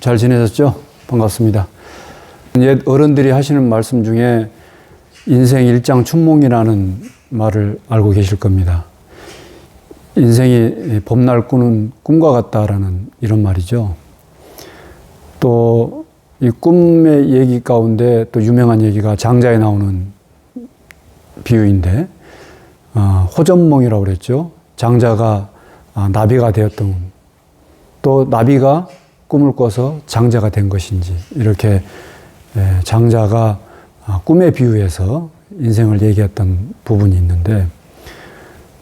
잘 지내셨죠? 반갑습니다. 옛 어른들이 하시는 말씀 중에 인생 일장 춘몽이라는 말을 알고 계실 겁니다. 인생이 봄날 꾸는 꿈과 같다라는 이런 말이죠. 또 이 꿈의 얘기 가운데 또 유명한 얘기가 장자에 나오는 비유인데 어, 호전몽이라고 그랬죠. 장자가 아, 나비가 되었던 또 나비가 꿈을 꿔서 장자가 된 것인지 이렇게 예, 장자가 아, 꿈에 비유해서 인생을 얘기했던 부분이 있는데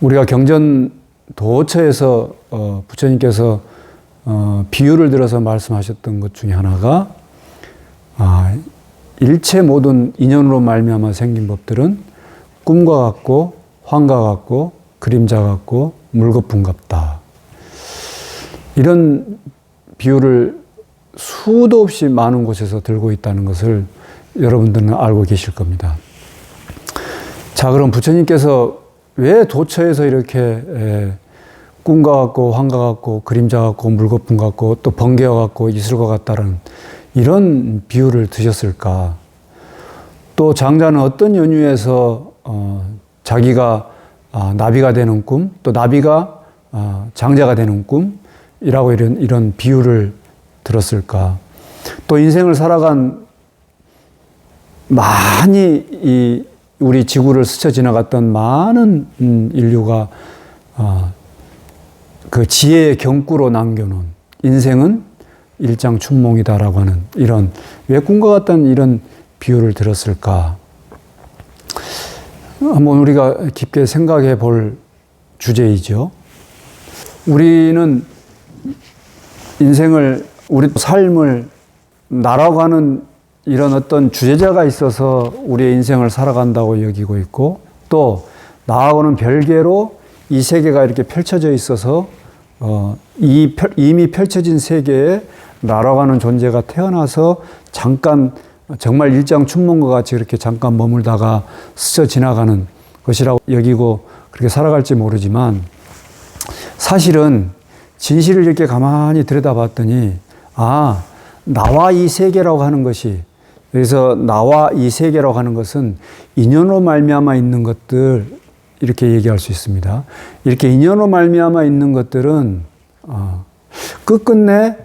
우리가 경전 도처에서 어, 부처님께서 어, 비유를 들어서 말씀하셨던 것 중에 하나가 아, 일체 모든 인연으로 말미암아 생긴 법들은 꿈과 같고 환과 같고 그림자 같고 물거품 같다. 이런 비유를 수도 없이 많은 곳에서 들고 있다는 것을 여러분들은 알고 계실 겁니다. 자, 그럼 부처님께서 왜 도처에서 이렇게 에, 꿈과 같고 환과 같고 그림자 같고 물거품 같고 또 번개와 같고 이슬과 같다는 이런 비유를 드셨을까? 또 장자는 어떤 연유에서 어, 자기가 아, 나비가 되는 꿈, 또 나비가 아, 장자가 되는 꿈 이라고 이런 이런 비유를 들었을까? 또 인생을 살아간 많이 이 우리 지구를 스쳐 지나갔던 많은 음, 인류가 아, 그 지혜의 경구로 남겨놓은 인생은 일장춘몽이다라고 하는 이런 왜 꿈과 같다는 이런 비유를 들었을까? 한번 우리가 깊게 생각해 볼 주제이죠. 우리는 인생을 우리 삶을 하는 이런 어떤 주제자가 있어서 우리의 인생을 살아간다고 여기고 있고 또 나하고는 별개로 이 세계가 이렇게 펼쳐져 있어서 어, 이 펼- 이미 펼쳐진 세계에 하는 존재가 태어나서 잠깐 정말 일장 춘몽과 같이 이렇게 잠깐 머물다가 스쳐 지나가는 것이라고 여기고 그렇게 살아갈지 모르지만 사실은 진실을 이렇게 가만히 들여다봤더니 아 나와 이 세계라고 하는 것이 여기서 나와 이 세계라고 하는 것은 인연으로 말미암아 있는 것들 이렇게 얘기할 수 있습니다. 이렇게 인연으로 말미암아 있는 것들은 어, 끝끝내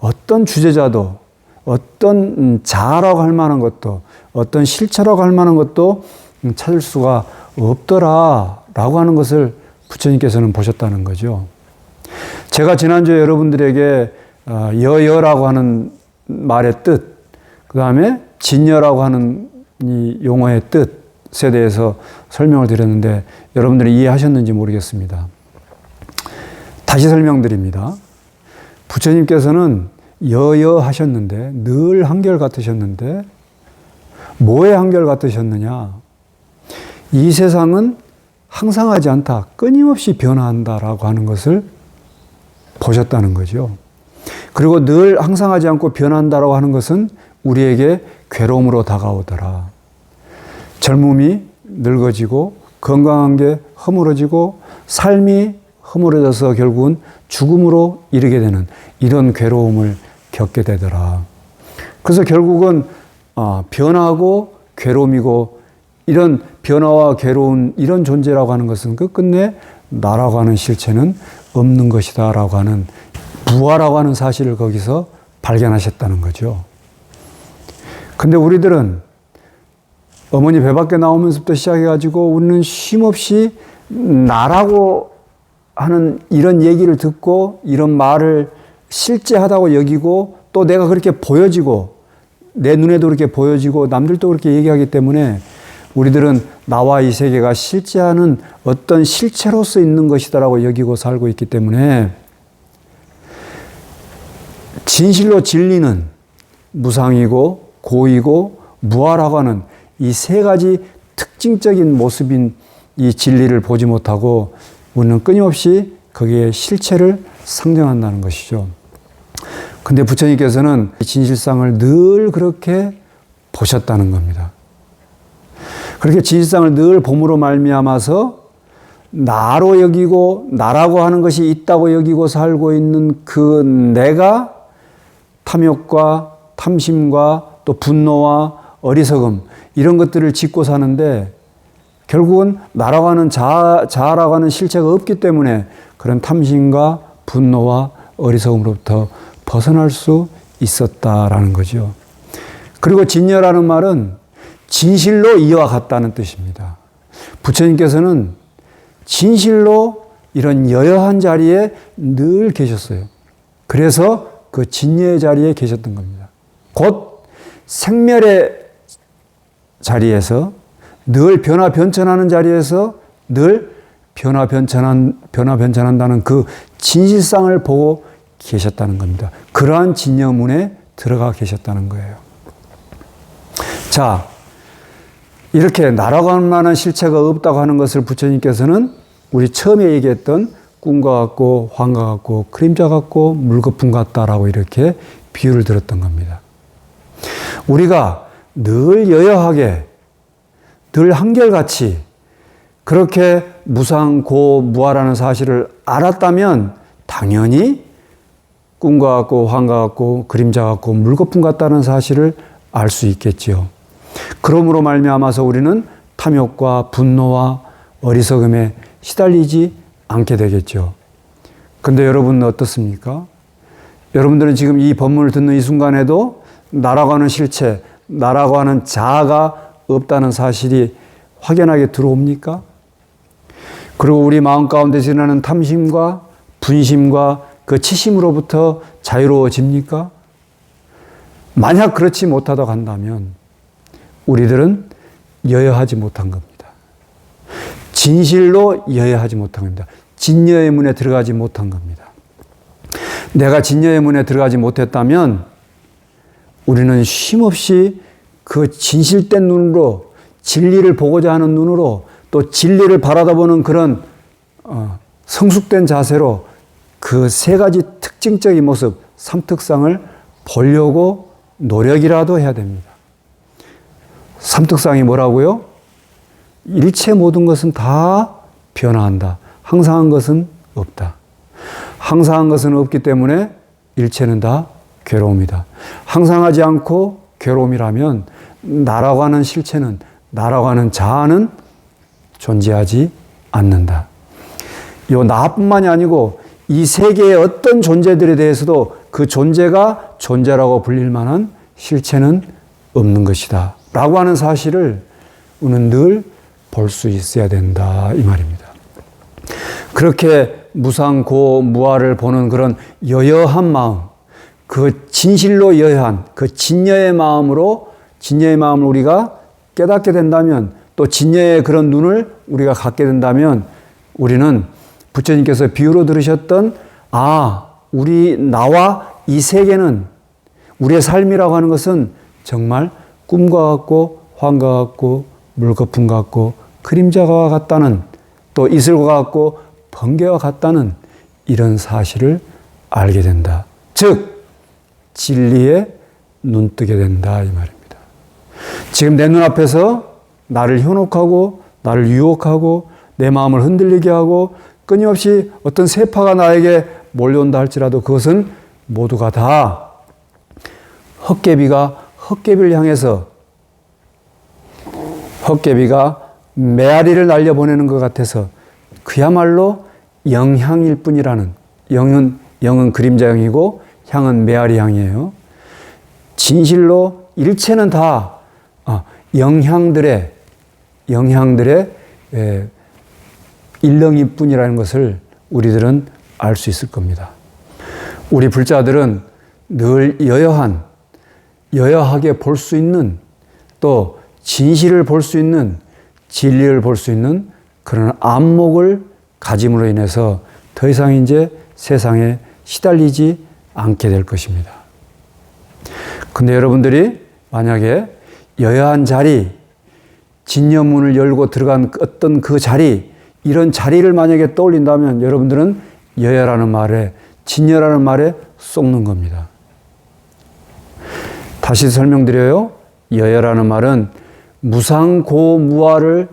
어떤 주제자도 어떤 음, 자아라고 할 만한 것도 어떤 실체라고 할 만한 것도 음, 찾을 수가 없더라라고 하는 것을 부처님께서는 보셨다는 거죠. 제가 지난주에 여러분들에게 어, 여여라고 하는 말의 뜻, 그 다음에 진여라고 하는 이 용어의 뜻에 대해서 설명을 드렸는데 여러분들이 이해하셨는지 모르겠습니다. 다시 설명드립니다. 부처님께서는 여여 하셨는데 늘 한결 같으셨는데 뭐에 한결 같으셨느냐? 이 세상은 항상 하지 않다. 끊임없이 변화한다라고 하는 것을 보셨다는 거죠. 그리고 늘 항상 하지 않고 변한다라고 하는 것은 우리에게 괴로움으로 다가오더라. 젊음이 늙어지고 건강한 게 허물어지고 삶이 허물어져서 결국은 죽음으로 이르게 되는 이런 괴로움을 겪게 되더라. 그래서 결국은 아, 변하고 괴로움이고 이런 변화와 괴로운 이런 존재라고 하는 것은 끝끝내 하는 실체는 없는 것이다 라고 하는 부활라고 하는 사실을 거기서 발견하셨다는 거죠. 근데 우리들은 어머니 배 밖에 나오면서부터 시작해가지고 우리는 쉼없이 나라고 하는 이런 얘기를 듣고 이런 말을 실제하다고 여기고 또 내가 그렇게 보여지고 내 눈에도 그렇게 보여지고 남들도 그렇게 얘기하기 때문에 우리들은 나와 이 세계가 실제하는 어떤 실체로서 있는 것이다라고 여기고 살고 있기 때문에 진실로 진리는 무상이고 고이고 무아라고 하는 이 세 가지 특징적인 모습인 이 진리를 보지 못하고 우리는 끊임없이 거기에 실체를 상정한다는 것이죠. 근데 부처님께서는 이 진실상을 늘 그렇게 보셨다는 겁니다. 그렇게 진실상을 늘 봄으로 말미암아서 나로 여기고 나라고 하는 것이 있다고 여기고 살고 있는 그 내가 탐욕과 탐심과 또 분노와 어리석음 이런 것들을 짓고 사는데 결국은 나라고 하는 자아, 자아라고 하는 실체가 없기 때문에 그런 탐심과 분노와 어리석음으로부터 벗어날 수 있었다라는 거죠. 그리고 진여라는 말은 진실로 이와 같다는 뜻입니다. 부처님께서는 진실로 이런 여여한 자리에 늘 계셨어요. 그래서 그 진여의 자리에 계셨던 겁니다. 곧 생멸의 자리에서 늘 변화 변천하는 자리에서 늘 변화 변천한 변화 변천한다는 그 진실상을 보고 계셨다는 겁니다. 그러한 진여문에 들어가 계셨다는 거예요. 자, 이렇게 날아갈 만한 실체가 없다고 하는 것을 부처님께서는 우리 처음에 얘기했던 꿈과 같고 환과 같고 그림자 같고 물거품 같다라고 이렇게 비유를 들었던 겁니다. 우리가 늘 여여하게 늘 한결같이 그렇게 무상고 무아라는 사실을 알았다면 당연히 꿈과 같고 환과 같고 그림자 같고 물거품 같다는 사실을 알 수 있겠지요. 그러므로 말미암아서 우리는 탐욕과 분노와 어리석음에 시달리지 않게 되겠죠. 근데 여러분은 어떻습니까? 여러분들은 지금 이 법문을 듣는 이 순간에도 나라고 하는 실체, 나라고 하는 자아가 없다는 사실이 확연하게 들어옵니까? 그리고 우리 마음 가운데 지나는 탐심과 분심과 그 치심으로부터 자유로워집니까? 만약 그렇지 못하다고 한다면 우리들은 여여하지 못한 겁니다. 진실로 여여하지 못한 겁니다. 진여의 문에 들어가지 못한 겁니다. 내가 진여의 문에 들어가지 못했다면 우리는 쉼없이 그 진실된 눈으로 진리를 보고자 하는 눈으로 또 진리를 바라다보는 그런 어, 성숙된 자세로 그 세 가지 특징적인 모습, 삼특상을 보려고 노력이라도 해야 됩니다. 삼특상이 뭐라고요? 일체 모든 것은 다 변화한다. 항상한 것은 없다. 항상한 것은 없기 때문에 일체는 다 괴로움이다. 항상하지 않고 괴로움이라면 나라고 하는 실체는 나라고 하는 자아는 존재하지 않는다. 요 나뿐만이 아니고 이 세계의 어떤 존재들에 대해서도 그 존재가 존재라고 불릴 만한 실체는 없는 것이다. 라고 하는 사실을 우리는 늘 볼 수 있어야 된다. 이 말입니다. 그렇게 무상고 무아를 보는 그런 여여한 마음, 그 진실로 여여한 그 진여의 마음으로 진여의 마음을 우리가 깨닫게 된다면 또 진여의 그런 눈을 우리가 갖게 된다면 우리는 부처님께서 비유로 들으셨던 아, 우리 나와 이 세계는 우리의 삶이라고 하는 것은 정말 꿈과 같고 환과 같고 물거품 같고 그림자와 같다는 또 이슬과 같고 번개와 같다는 이런 사실을 알게 된다. 즉 진리에 눈뜨게 된다 이 말입니다. 지금 내 눈앞에서 나를 현혹하고 나를 유혹하고 내 마음을 흔들리게 하고 끊임없이 어떤 세파가 나에게 몰려온다 할지라도 그것은 모두가 다 헛개비가 헛개비를 향해서 헛개비가 메아리를 날려보내는 것 같아서 그야말로 영향일 뿐이라는 영은 영은 그림자형이고 향은 메아리 향이에요. 진실로 일체는 다 어, 영향들의 영향들의 일렁일 뿐이라는 것을 우리들은 알 수 있을 겁니다. 우리 불자들은 늘 여여한 여여하게 볼 수 있는 또 진실을 볼 수 있는 진리를 볼 수 있는 그런 안목을 가짐으로 인해서 더 이상 이제 세상에 시달리지 않게 될 것입니다. 근데 여러분들이 만약에 여여한 자리, 진여문을 열고 들어간 어떤 그 자리, 이런 자리를 만약에 떠올린다면 여러분들은 여여라는 말에, 진여라는 말에 쏙는 겁니다. 다시 설명드려요. 여여라는 말은 무상고무아를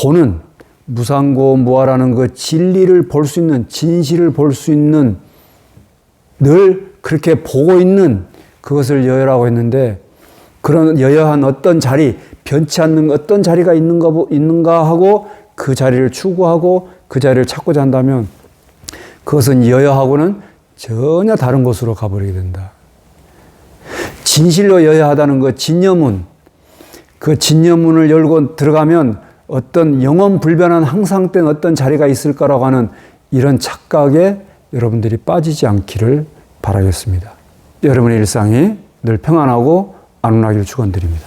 보는 무상고무아라는 그 진리를 볼 수 있는 진실을 볼 수 있는 늘 그렇게 보고 있는 그것을 여여라고 했는데 그런 여여한 어떤 자리, 변치 않는 어떤 자리가 있는가, 보- 있는가 하고 그 자리를 추구하고 그 자리를 찾고자 한다면 그것은 여여하고는 전혀 다른 곳으로 가버리게 된다. 진실로 여여하다는 그 진여문, 그 진여문을 열고 들어가면 어떤 영원 불변한 항상된 어떤 자리가 있을 거라고 하는 이런 착각에 여러분들이 빠지지 않기를 바라겠습니다. 여러분의 일상이 늘 평안하고 안온하기를 축원드립니다.